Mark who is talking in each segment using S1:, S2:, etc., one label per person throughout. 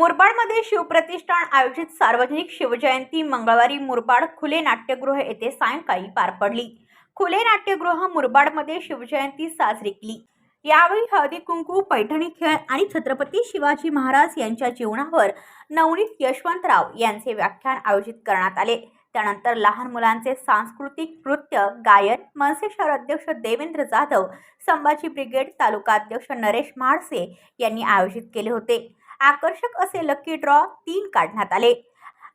S1: मुरबाडमध्ये शिवप्रतिष्ठान आयोजित सार्वजनिक शिवजयंती मंगळवारी मुरबाड खुले नाट्यगृह येथे सायंकाळी पार पडली. खुले नाट्यगृह मुरबाडमध्ये शिवजयंती साजरी केली. यावेळी हळदी कुंकू पैठणी खेळ आणि छत्रपती शिवाजी महाराज यांच्या जीवनावर नवनीत यशवंतराव यांचे व्याख्यान आयोजित करण्यात आले. त्यानंतर लहान मुलांचे सांस्कृतिक नृत्य गायन मनसे शहर अध्यक्ष देवेंद्र जाधव संभाजी ब्रिगेड तालुका अध्यक्ष नरेश म्हाडसे यांनी आयोजित केले होते. आकर्षक असे लकी ड्रॉ तीन काढण्यात आले.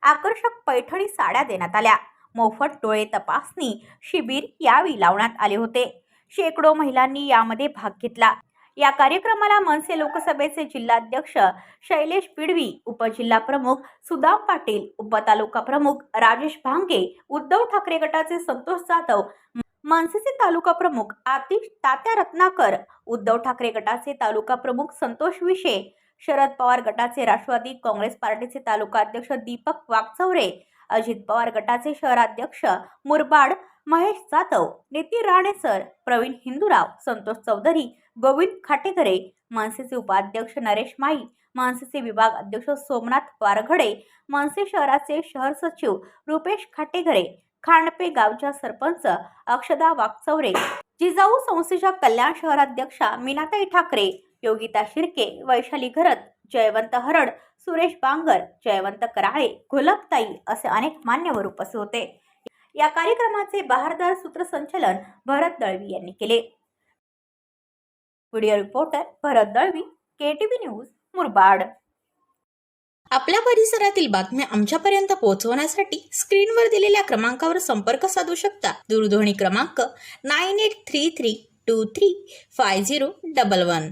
S1: आकर्षक पैठणी साड्या देण्यात आल्या. मोफत डोळे तपासणी शिबिर यावेळी लावण्यात आले होते. शेकडो महिलांनी यामध्ये भाग घेतला. या कार्यक्रमाला मनसे लोकसभेचे जिल्हाध्यक्ष शैलेश पिडवी उपजिल्हा प्रमुख सुदाम पाटील उपतालुका प्रमुख राजेश भांगे उद्धव ठाकरे गटाचे संतोष जाधव मनसेचे तालुका प्रमुख आतिश तात्या रत्नाकर उद्धव ठाकरे गटाचे तालुका प्रमुख संतोष विशे शरद पवार गटाचे राष्ट्रवादी काँग्रेस पार्टीचे तालुका अध्यक्ष दीपक वाघचौरे अजित पवार गटाचे शहराध्यक्ष मुरबाड महेश जाधव नितीन राणेसर प्रवीण हिंदूराव संतोष चौधरी गोविंद खाटेकरे मनसेचे उपाध्यक्ष नरेश माई मनसेचे विभाग अध्यक्ष सोमनाथ वारघडे मनसे शहराचे शहर सचिव रुपेश खाटेकरे खांडपे गावच्या सरपंच अक्षदा वाघचौरे जिजाऊ संस्थेच्या कल्याण शहराध्यक्षा मीनाताई ठाकरे योगिता शिर्के वैशाली घरत जयवंत हरड सुरेश बांगर जयवंत कराळे गुलाबताई असे अनेक मान्यवर उपस्थित होते. या कार्यक्रमाचे बहारदार सूत्रसंचलन भरत दळवी यांनी केले. Video reporter Bharat Dalvi KTV news Murbad.
S2: आपल्या परिसरातील बातम्या आमच्यापर्यंत पोहोचवण्यासाठी स्क्रीनवर दिलेल्या क्रमांकावर संपर्क साधू शकता. दूरध्वनी क्रमांक nine eight three three two three five zero double one.